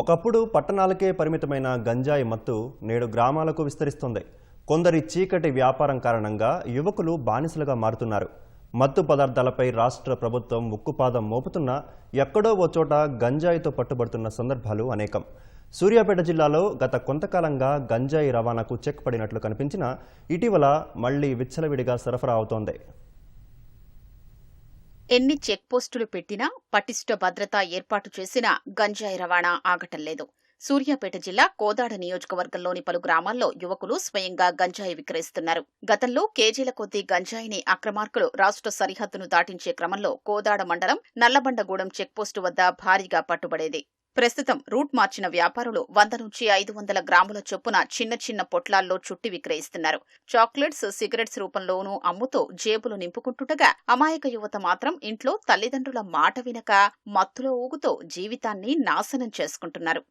ఒకప్పుడు పట్టణాలకే పరిమితమైన గంజాయి మత్తు నేడు గ్రామాలకు విస్తరిస్తుంది. కొందరి చీకటి వ్యాపారం కారణంగా యువకులు బానిసలుగా మారుతున్నారు. మత్తు పదార్థాలపై రాష్ట్ర ప్రభుత్వం ఉక్కుపాదం మోపుతున్నా ఎక్కడో ఓ చోట గంజాయితో పట్టుబడుతున్న సందర్భాలు అనేకం. సూర్యాపేట జిల్లాలో గత కొంతకాలంగా గంజాయి రవాణాకు చెక్ పడినట్లు కనిపించినా ఇటీవల మళ్ళీ విచ్చలవిడిగా సరఫరా అవుతోంది. ఎన్ని చెక్ పోస్టులు పెట్టినా పటిష్ట భద్రత ఏర్పాటు చేసినా గంజాయి రవాణా ఆగటం లేదు. సూర్యాపేట జిల్లా కోదాడ నియోజకవర్గంలోని పలు గ్రామాల్లో యువకులు స్వయంగా గంజాయి విక్రయిస్తున్నారు. గతంలో కేజీల కొద్దీ గంజాయిని అక్రమార్కులు రాష్ట్ర సరిహద్దును దాటించే క్రమంలో కోదాడ మండలం నల్లబండగూడెం చెక్పోస్టు వద్ద భారీగా పట్టుబడేది. ప్రస్తుతం రూట్ మార్చిన వ్యాపారులు వంద నుంచి ఐదు వందల గ్రాముల చొప్పున చిన్న చిన్న పొట్లాల్లో చుట్టి విక్రయిస్తున్నారు. చాక్లెట్స్ సిగరెట్స్ రూపంలోనూ అమ్ముతూ జేబులు నింపుకుంటుండగా అమాయక యువత మాత్రం ఇంట్లో తల్లిదండ్రుల మాట వినక మత్తులో ఊగుతూ జీవితాన్ని నాశనం చేసుకుంటున్నారు.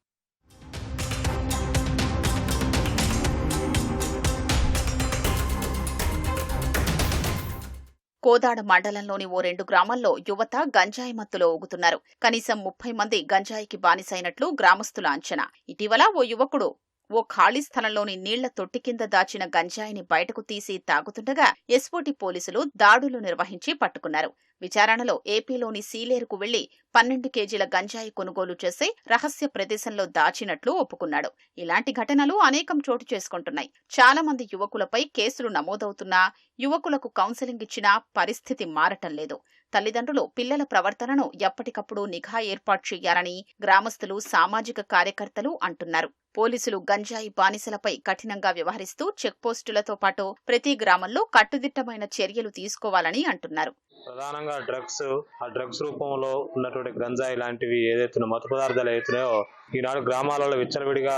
కోదాడ మండలంలోని ఓ రెండు గ్రామాల్లో యువత గంజాయి మత్తులో ఊగుతున్నారు. కనీసం ముప్పై మంది గంజాయికి బానిసైనట్లు గ్రామస్తుల అంచనా. ఇటీవల ఓ యువకుడు ఓ ఖాళీ స్థలంలోని నీళ్ళ తొట్టి కింద దాచిన గంజాయిని బయటకు తీసి తాగుతుండగా ఎస్పోటి పోలీసులు దాడులు నిర్వహించి పట్టుకున్నారు. విచారణలో ఏపీలోని సీలేరుకు వెళ్ళి పన్నెండు కేజీల గంజాయి కొనుగోలు చేసి రహస్య ప్రదేశంలో దాచినట్లు ఒప్పుకున్నాడు. ఇలాంటి ఘటనలు అనేకం చోటు చేసుకుంటున్నాయి. చాలా మంది యువకులపై కేసులు నమోదవుతున్నా యువకులకు కౌన్సెలింగ్ ఇచ్చినా పరిస్థితి మారటం లేదు. తల్లిదండ్రులు పిల్లల ప్రవర్తనను ఎప్పటికప్పుడు నిఘా ఏర్పాటు చేయాలని గ్రామస్తులు సామాజిక కార్యకర్తలు అంటున్నారు. పోలీసులు గంజాయి బానిసలపై కఠినంగా వ్యవహరిస్తూ చెక్పోస్టులతో పాటు ప్రతి గ్రామంలో కట్టుదిట్టమైన చర్యలు తీసుకోవాలని అంటున్నారు. ప్రధానంగా డ్రగ్స్ ఆ డ్రగ్స్ రూపంలో ఉన్నటువంటి గంజాయి లాంటివి ఏదైతే మత్తు పదార్థాలు ఏవైతున్నాయో ఈనాడు గ్రామాలలో విచ్చలవిడిగా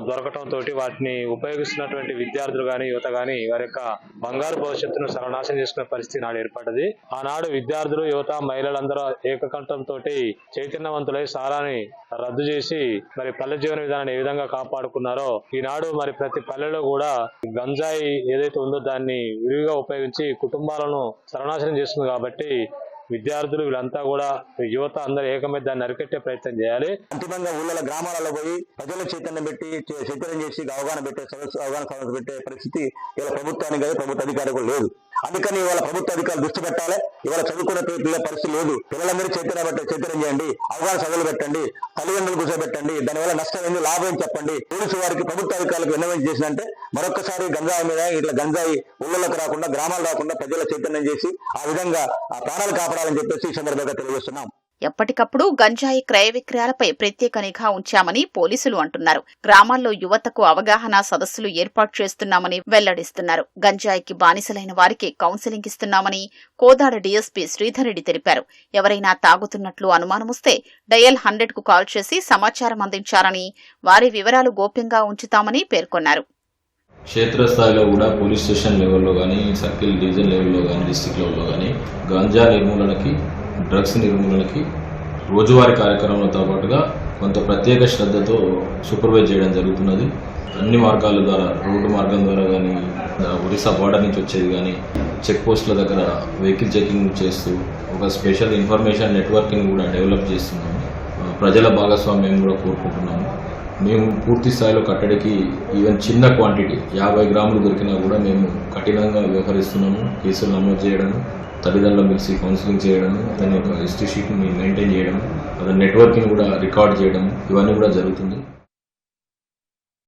దొరకటం దొరకటంతో వాటిని ఉపయోగిస్తున్నటువంటి విద్యార్థులు గాని యువత గాని వారి యొక్క బంగారు భవిష్యత్తును సర్వనాశనం చేసుకునే పరిస్థితి నాడు ఏర్పడ్డది. ఆనాడు విద్యార్థులు యువత మహిళలందరూ ఏకకంఠంతో చైతన్యవంతులై సారాన్ని రద్దు చేసి మరి పల్లె జీవన విధానాన్ని ఏ విధంగా కాపాడుకున్నారో ఈనాడు మరి ప్రతి పల్లెలో కూడా గంజాయి ఏదైతే ఉందో దాన్ని విరివిగా ఉపయోగించి కుటుంబాలను సర్వనాశనం చేస్తుంది కాబట్టి విద్యార్థులు వీళ్ళంతా కూడా యువత అందరూ ఏకమై దాన్ని అరికట్టే ప్రయత్నం చేయాలి. అంతిమంగా ఊళ్ళ గ్రామాలలో పోయి ప్రజల చైతన్యం పెట్టి చైతన్యం చేసి అవగాహన పెట్టే సదస్సు అవగాహన సదస్సు పెట్టే పరిస్థితి ఇలా ప్రభుత్వానికి కానీ ప్రభుత్వ అధికారులకు లేదు. అందుకని ఇవాళ ప్రభుత్వ అధికారులు దృష్టి పెట్టాలి. ఇవాళ చదువుకునే పిల్లల పరిస్థితి లేదు. పిల్లలందరూ చైతన్య చైతన్యం చేయండి. అవగాహన సభలు పెట్టండి. తల్లిదండ్రులు కూర్చోబెట్టండి. దానివల్ల నష్టం ఏంది లాభం చెప్పండి. పోలీసు వారికి ప్రభుత్వ అధికారులకు విన్నవించి చేసినంటే మరొకసారి గంజాయి మీద ఇట్లా గంజాయి ఊళ్ళలోకి రాకుండా గ్రామాలు రాకుండా ప్రజల చైతన్యం చేసి ఆ విధంగా ఆ ప్రాణాలు కాపాడాలని చెప్పేసి ఈ సందర్భంగా తెలియజేస్తున్నాం. ఎప్పటికప్పుడు గంజాయి క్రయ విక్రయాలపై ప్రత్యేక నిఘా ఉంచామని పోలీసులు అంటున్నారు. గ్రామాల్లో యువతకు అవగాహన సదస్సులు ఏర్పాటు చేస్తున్నామని వెల్లడిస్తున్నారు. గంజాయికి బానిసలైన వారికి కౌన్సిలింగ్ ఇస్తున్నామని కోదాడ డీఎస్పీ శ్రీధరెడ్డి తెలిపారు. ఎవరైనా తాగుతున్నట్లు అనుమానమొస్తే డయల్ హండ్రెడ్కు కాల్ చేసి సమాచారం అందించారని వారి వివరాలు గోప్యంగా ఉంచుతామని పేర్కొన్నారు. క్షేత్రస్థాయిలో కూడా పోలీస్ స్టేషన్ లెవెల్లో కానీ సర్కిల్ డివిజన్ లెవెల్లో కానీ డిస్టిక్ లెవెల్లో కానీ గంజా నిర్మూలనకి డ్రగ్స్ నిర్మూలనకి రోజువారీ కార్యక్రమాలతో పాటుగా కొంత ప్రత్యేక శ్రద్ధతో సూపర్వైజ్ చేయడం జరుగుతున్నది. అన్ని మార్గాల ద్వారా రోడ్డు మార్గం ద్వారా కానీ ఒరిస్సా బార్డర్ నుంచి వచ్చేది కానీ చెక్ పోస్టుల దగ్గర వెహికల్ చెకింగ్ చేస్తూ ఒక స్పెషల్ ఇన్ఫర్మేషన్ నెట్వర్కింగ్ కూడా డెవలప్ చేస్తున్నాము. ప్రజల భాగస్వామ్యం కూడా కోరుకుంటున్నాము. మేము పూర్తి స్థాయిలో కట్టడికి ఈవెన్ చిన్న క్వాంటిటీ యాభై గ్రాములు దొరికినా కూడా మేము కఠినంగా వ్యవహరిస్తున్నాము కేసులు నమోదు చేయడం తల్లిదండ్రులు పిలిచి కౌన్సిలింగ్ చేయడం దాని యొక్క హిస్టరీ షీట్ని మెయింటైన్ చేయడం అతని నెట్వర్క్ని కూడా రికార్డ్ చేయడం ఇవన్నీ కూడా జరుగుతుంది.